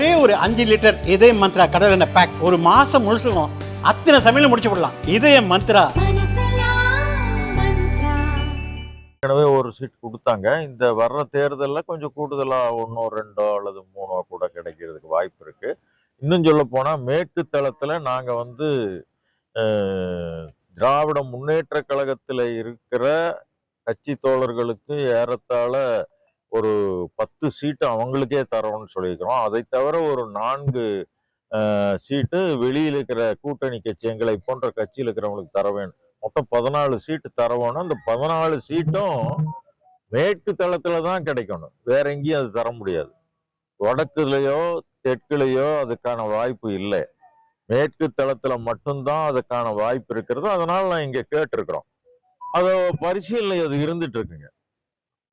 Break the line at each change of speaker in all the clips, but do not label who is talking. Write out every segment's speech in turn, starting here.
ஒரே ஒரு அஞ்சு லிட்டர் இதய மந்த்ரா கடல் எண்ணெய் பேக் ஒரு மாசம் முழுசுக்கும் அத்தனை சமையலும் முடிச்சு விடலாம். இதய மந்த்ரா.
ஏற்கனவே ஒரு சீட் கொடுத்தாங்க. இந்த வர்ற தேர்தலில் கொஞ்சம் கூடுதலாக ஒன்றோ ரெண்டோ அல்லது மூணோ கூட கிடைக்கிறதுக்கு வாய்ப்பு இருக்கு. இன்னும் சொல்ல போனால் மேற்கு தளத்தில் நாங்கள் வந்து திராவிட முன்னேற்ற கழகத்தில் இருக்கிற கட்சி தோழர்களுக்கு ஏறத்தாழ ஒரு பத்து சீட்டு அவங்களுக்கே தரோம்னு சொல்லியிருக்கிறோம். அதை தவிர ஒரு நான்கு சீட்டு வெளியில் இருக்கிற கூட்டணி கட்சி எங்களை போன்ற கட்சியில் இருக்கிறவங்களுக்கு தர வேணும். மொத்தம் பதினாலு சீட்டு தரவோணும். அந்த பதினாலு சீட்டும் மேற்கு தளத்தில் தான் கிடைக்கணும். வேற எங்கேயும் அது தர முடியாது. வடக்குலையோ தெற்குலேயோ அதுக்கான வாய்ப்பு இல்லை. மேற்கு தளத்தில் மட்டும்தான் அதுக்கான வாய்ப்பு இருக்கிறது. அதனால நான் இங்கே கேட்டிருக்கிறோம். அதை பரிசீலனை அது இருந்துட்டு இருக்குங்க.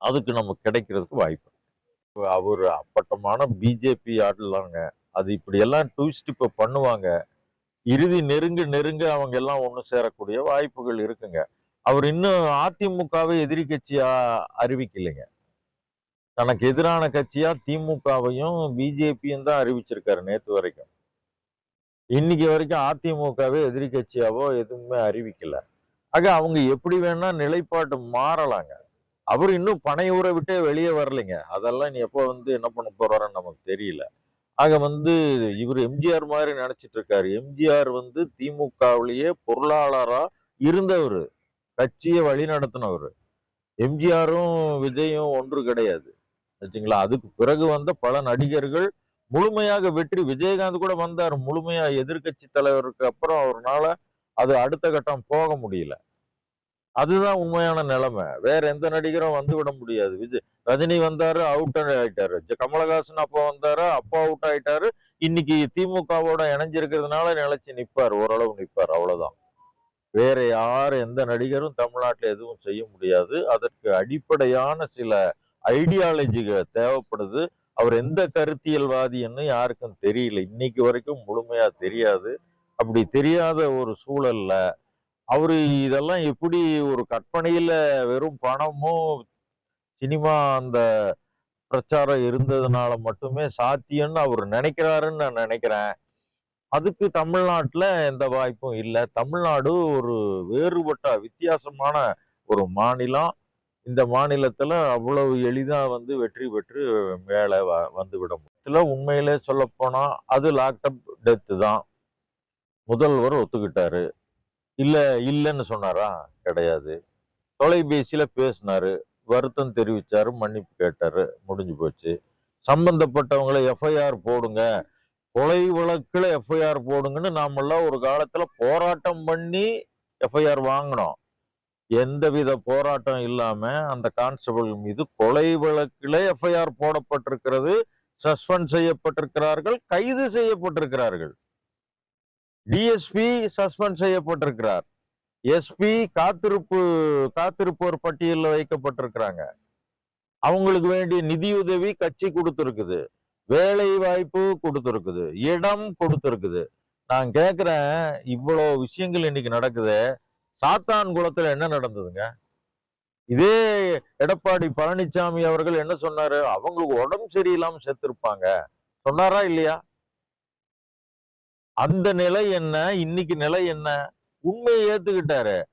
அதுக்கு நம்ம கிடைக்கிறதுக்கு வாய்ப்பு. அவர் அப்பட்டமான பிஜேபி ஆடலாங்க. அது இப்படி எல்லாம் ட்விஸ்ட் இப்போ பண்ணுவாங்க. இறுதி நெருங்க நெருங்க அவங்க எல்லாம் ஒண்ணு சேரக்கூடிய வாய்ப்புகள் இருக்குங்க. அவர் இன்னும் அதிமுகவை எதிரி கட்சியா அறிவிக்கலைங்க. தனக்கு எதிரான கட்சியா திமுகவையும் பிஜேபியும் தான் அறிவிச்சிருக்காரு நேற்று வரைக்கும். இன்னைக்கு வரைக்கும் அதிமுகவே எதிரி கட்சியாவோ எதுவுமே அறிவிக்கல. ஆக அவங்க எப்படி வேணா நிலைப்பாட்டு மாறலாங்க. அவர் இன்னும் பனையூரை விட்டே வெளியே வரலைங்க. அதெல்லாம் நீ எப்போ வந்து என்ன பண்ண போறாருன்னு நமக்கு தெரியல. ஆக வந்து இவர் எம்ஜிஆர் மாதிரி நினைச்சிட்டு இருக்காரு எம்ஜிஆர் வந்து திமுகவிலேயே பொருளாளரா இருந்தவர். கட்சியை வழி நடத்தினவர் எம்ஜிஆரும் விஜயும் ஒன்று கிடையாது. வச்சுங்களா? அதுக்கு பிறகு வந்த பல நடிகர்கள் முழுமையாக வெற்றி. விஜயகாந்த் கூட வந்தார். முழுமையா எதிர்க்கட்சி தலைவருக்கு அப்புறம் அவர்னால அது அடுத்த கட்டம் போக முடியல. அதுதான் உண்மையான நிலைமை. வேற எந்த நடிகரும் வந்து விட முடியாது. விஜய் ரஜினி வந்தாரு அவுட் ஆயிட்டாரு. கமலஹாசன் அப்போ வந்தாரு அப்பா அவுட் ஆயிட்டாரு. இன்னைக்கு திமுகவோட இணைஞ்சிருக்கிறதுனால நிலைச்சு நிற்பார் ஓரளவு நிற்பார் அவ்வளவுதான். வேற யார் எந்த நடிகரும் தமிழ்நாட்டில் எதுவும் செய்ய முடியாது. அதற்கு அடிப்படையான சில ஐடியாலஜிகள் தேவைப்படுது. அவர் எந்த கருத்தியல்வாதின்னு யாருக்கும் தெரியல. இன்னைக்கு வரைக்கும் முழுமையா தெரியாது. அப்படி தெரியாத ஒரு சூழல்ல அவர் இதெல்லாம் எப்படி ஒரு கற்பனையில வெறும் பணமும் சினிமா அந்த பிரச்சாரம் இருந்ததுனால மட்டுமே சாத்தியம்னு அவர் நினைக்கிறாருன்னு நான் நினைக்கிறேன். அதுக்கு தமிழ்நாட்டில் எந்த வாய்ப்பும் இல்லை. தமிழ்நாடு ஒரு வேறுபட்ட வித்தியாசமான ஒரு மாநிலம். இந்த மாநிலத்தில் அவ்வளவு எளிதாக வந்து வெற்றி பெற்று மேலே வ- வந்து விட முடியும். உண்மையிலே சொல்லப்போனால் அது லாக்டப் டெத்து தான். முதல்வர் ஒத்துக்கிட்டாரு. இல்லை இல்லைன்னு சொன்னாரா? கிடையாது. தொலைபேசியில் பேசினார். வருத்தம் தெரிவித்தார் மன்னிப்பு கேட்டார். முடிஞ்சு போச்சு. சம்பந்தப்பட்டவங்களை எஃப்ஐஆர் போடுங்க. கொலை வழக்கில் எஃப்ஐஆர் போடுங்கன்னு நாமெல்லாம் ஒரு காலத்தில் போராட்டம் பண்ணி எஃப்ஐஆர் வாங்கினோம். எந்தவித போராட்டம் இல்லாமல் அந்த கான்ஸ்டபிள் மீது கொலை வழக்கில் எஃப்ஐஆர் போடப்பட்டிருக்கிறது சஸ்பெண்ட் செய்யப்பட்டிருக்கிறார்கள் கைது செய்யப்பட்டிருக்கிறார்கள். டிஎஸ்பி சஸ்பெண்ட் செய்யப்பட்டிருக்கிறார். எஸ்பி காத்திருப்பு காத்திருப்போர் பட்டியலில் வைக்கப்பட்டிருக்கிறாங்க. அவங்களுக்கு வேண்டிய நிதியுதவி கட்சி கொடுத்துருக்குது. வேலை வாய்ப்பு கொடுத்துருக்குது. இடம் கொடுத்துருக்குது. நான் கேட்குறேன் இவ்வளோ விஷயங்கள் இன்னைக்கு நடக்குது. சாத்தான் குளத்தில் என்ன நடந்ததுங்க? இதே எடப்பாடி பழனிசாமி அவர்கள் என்ன சொன்னாரு? அவங்களுக்கு உடம்பு சரியில்லாமல் செத்துருப்பாங்க. சொன்னாரா இல்லையா? அந்த நிலை என்ன? இன்னைக்கு நிலை என்ன? உண்மையை ஏத்துக்கிட்டாரு.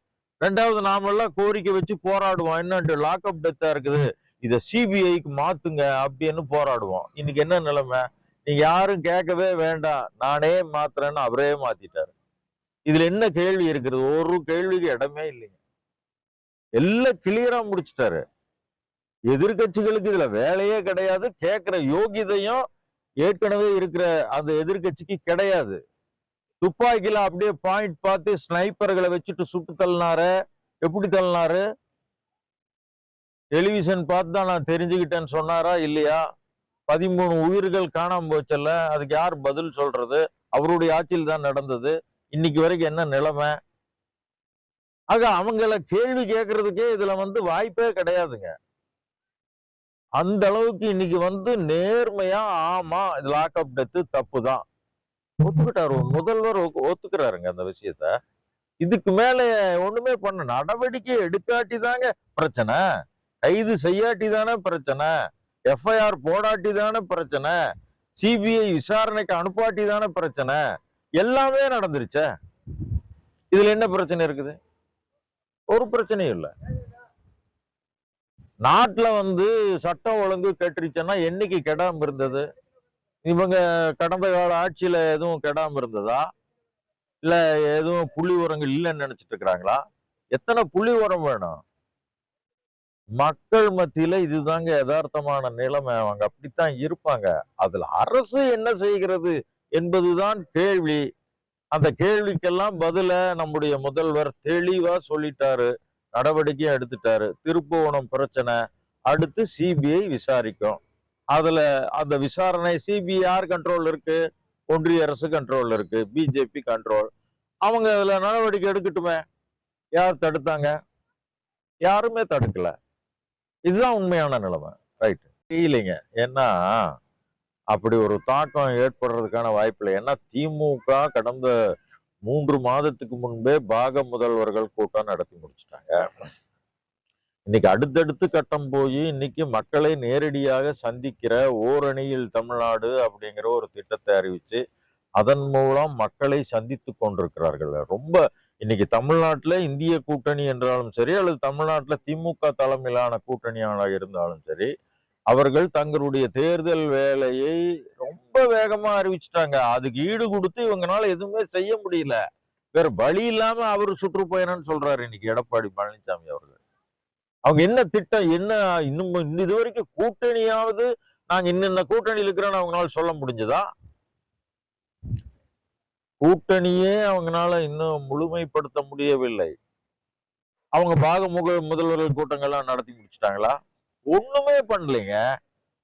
ரெண்டாவது நாமெல்லாம் கோரிக்கை வச்சு போராடுவோம். என்னட்டு லாக்அப் டெத்தா இருக்குது. இதை சிபிஐக்கு மாத்துங்க அப்படின்னு போராடுவோம். இன்னைக்கு என்ன நிலைமை? நீங்க யாரும் கேட்கவே வேண்டாம். நானே மாத்துறேன்னு அவரே மாத்திட்டாரு. இதுல என்ன கேள்வி இருக்குது? ஒரு கேள்விக்கு இடமே இல்லைங்க. எல்லாம் கிளியரா முடிச்சிட்டாரு. எதிர்க்கட்சிகளுக்கு இதுல வேலையே கிடையாது. கேட்கிற யோகிதையும் ஏற்கனவே இருக்கிற அந்த எதிர்க்கட்சிக்கு கிடையாது. துப்பாக்கில அப்படியே பாயிண்ட் பார்த்து ஸ்னைப்பர்களை வச்சுட்டு சுட்டு தள்ளினாரு. எப்படி தள்ளினாரு? டெலிவிஷன் பார்த்து தான் நான் தெரிஞ்சுக்கிட்டேன்னு சொன்னாரா இல்லையா? பதிமூணு உயிர்கள் காணாம போச்சல்ல. அதுக்கு யார் பதில் சொல்றது? அவருடைய ஆட்சியில் தான் நடந்தது. இன்னைக்கு வரைக்கும் என்ன நிலைமை? ஆக அவங்கள கேள்வி கேட்கறதுக்கே இதுல வந்து வாய்ப்பே கிடையாதுங்க. அந்த அளவுக்கு இன்னைக்கு வந்து நேர்மையா ஆமா இது லாக்அப் டெத்து தப்பு தான் ஒத்துக்கிட்டாரு. முதல்வர் ஒத்து- ஒத்துக்கிறாருங்க அந்த விஷயத்த. இதுக்கு மேல ஒண்ணுமே பண்ண நடவடிக்கை எடுக்காட்டி தாங்க பிரச்சனை. கைது செய்யாட்டி தானே பிரச்சனை. எஃப்ஐஆர் போடாட்டி தானே பிரச்சனை. சிபிஐ விசாரணைக்கு அனுப்பாட்டி தானே பிரச்சனை. எல்லாமே நடந்துருச்சே. இதுல என்ன பிரச்சனை இருக்குது? ஒரு பிரச்சனையும் இல்லை. நாட்டுல வந்து சட்டம் ஒழுங்கு கெட்டுருச்சுன்னா என்னைக்கு கெடாம இருந்தது? இவங்க கடந்த கால ஆட்சியில எதுவும் கெடாம இருந்ததா? இல்ல எதுவும் புள்ளி உரங்கள் இல்லைன்னு நினைச்சிட்டு இருக்கிறாங்களா? எத்தனை புள்ளி உரம் வேணும்? மக்கள் மத்தியில இதுதாங்க யதார்த்தமான நிலைமை. அவங்க அப்படித்தான் இருப்பாங்க. அதுல அரசு என்ன செய்கிறது என்பதுதான் கேள்வி. அந்த கேள்விக்கெல்லாம் பதில நம்முடைய முதல்வர் தெளிவா சொல்லிட்டாரு. நடவடிக்கையும் எடுத்துட்டாரு. திருப்புவனம் பிரச்சனை. அடுத்து சிபிஐ விசாரிக்கும். அதுல அந்த விசாரணை சிபிஆர் கண்ட்ரோல் இருக்கு ஒன்றிய அரசு கண்ட்ரோல் இருக்கு பிஜேபி கண்ட்ரோல் அவங்க அதுல நடவடிக்கை எடுக்கட்டுமே? யார் தடுத்தாங்க? யாருமே தடுக்கல. இதுதான் உண்மையான நிலைமை. ரைட் தெரியலைங்க ஏன்னா அப்படி ஒரு தாக்கம் ஏற்படுறதுக்கான வாய்ப்பு இல்லை ஏன்னா திமுக கடந்த மூன்று மாதத்துக்கு முன்பே பாக முதல்வர்கள் கூட்டம் நடத்தி முடிச்சிட்டாங்க. இன்னைக்கு அடுத்தடுத்து கட்டம் போய் இன்னைக்கு மக்களை நேரடியாக சந்திக்கிற ஓரணியில் தமிழ்நாடு அப்படிங்கிற ஒரு திட்டத்தை அறிவிச்சு அதன் மூலம் மக்களை சந்தித்து கொண்டிருக்கிறார்கள். ரொம்ப இன்னைக்கு தமிழ்நாட்டில் இந்திய கூட்டணி என்றாலும் சரி அல்லது தமிழ்நாட்டில் திமுக தலைமையிலான கூட்டணியாக இருந்தாலும் சரி அவர்கள் தங்களுடைய தேர்தல் வேலையை ரொம்ப வேகமா அறிவிச்சிட்டாங்க. அதுக்கு ஈடு கொடுத்து இவங்கனால எதுவுமே செய்ய முடியல. வேற வழி இல்லாம அவர் சுற்றுப்பயணம்னு சொல்றாரு இன்னைக்கு எடப்பாடி பழனிசாமி அவர்கள். அவங்க என்ன திட்டம் என்ன இன்னும் இது வரைக்கும் கூட்டணியாவது நாங்க இன்னென்ன கூட்டணியில் இருக்கிறோன்னு அவங்களால சொல்ல முடிஞ்சதா? கூட்டணியே அவங்களால இன்னும் முழுமைப்படுத்த முடியவில்லை. அவங்க பாக முக முதல்வர்கள் கூட்டங்கள்லாம் நடத்தி முடிச்சிட்டாங்களா? ஒண்ணுமே பண்ணலைங்க.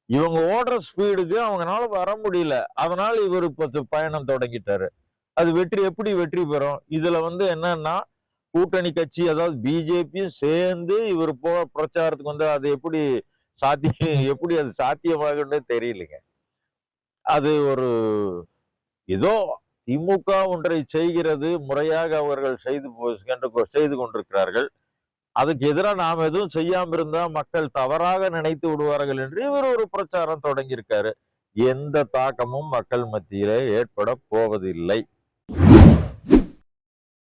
இவங்க ஓடுற ஸ்பீடுக்கு அவங்கனால வர முடியல. அதனால இவர் இப்போ பயணம் தொடங்கிட்டாரு. அது வெற்றி எப்படி வெற்றி பெறும்? இதுல வந்து என்னன்னா கூட்டணி கட்சி அதாவது பிஜேபியும் சேர்ந்து இவர் போ பிரச்சாரத்துக்கு வந்து அது எப்படி சாத்தியம் எப்படி அது சாத்தியமாகும்னு தெரியலைங்க. அது ஒரு ஏதோ திமுக ஒன்றை செய்கிறது முறையாக அவர்கள் செய்து சென்று- செய்து கொண்டிருக்கிறார்கள். அதுக்கு எதிராக நாம் எதுவும் செய்யாம இருந்தா மக்கள் தவறாக நினைத்து விடுவார்கள் என்று இவர் ஒரு பிரச்சாரம் தொடங்கியிருக்காரு. எந்த தாக்கமும் மக்கள் மத்தியிலே ஏற்பட போவதில்லை.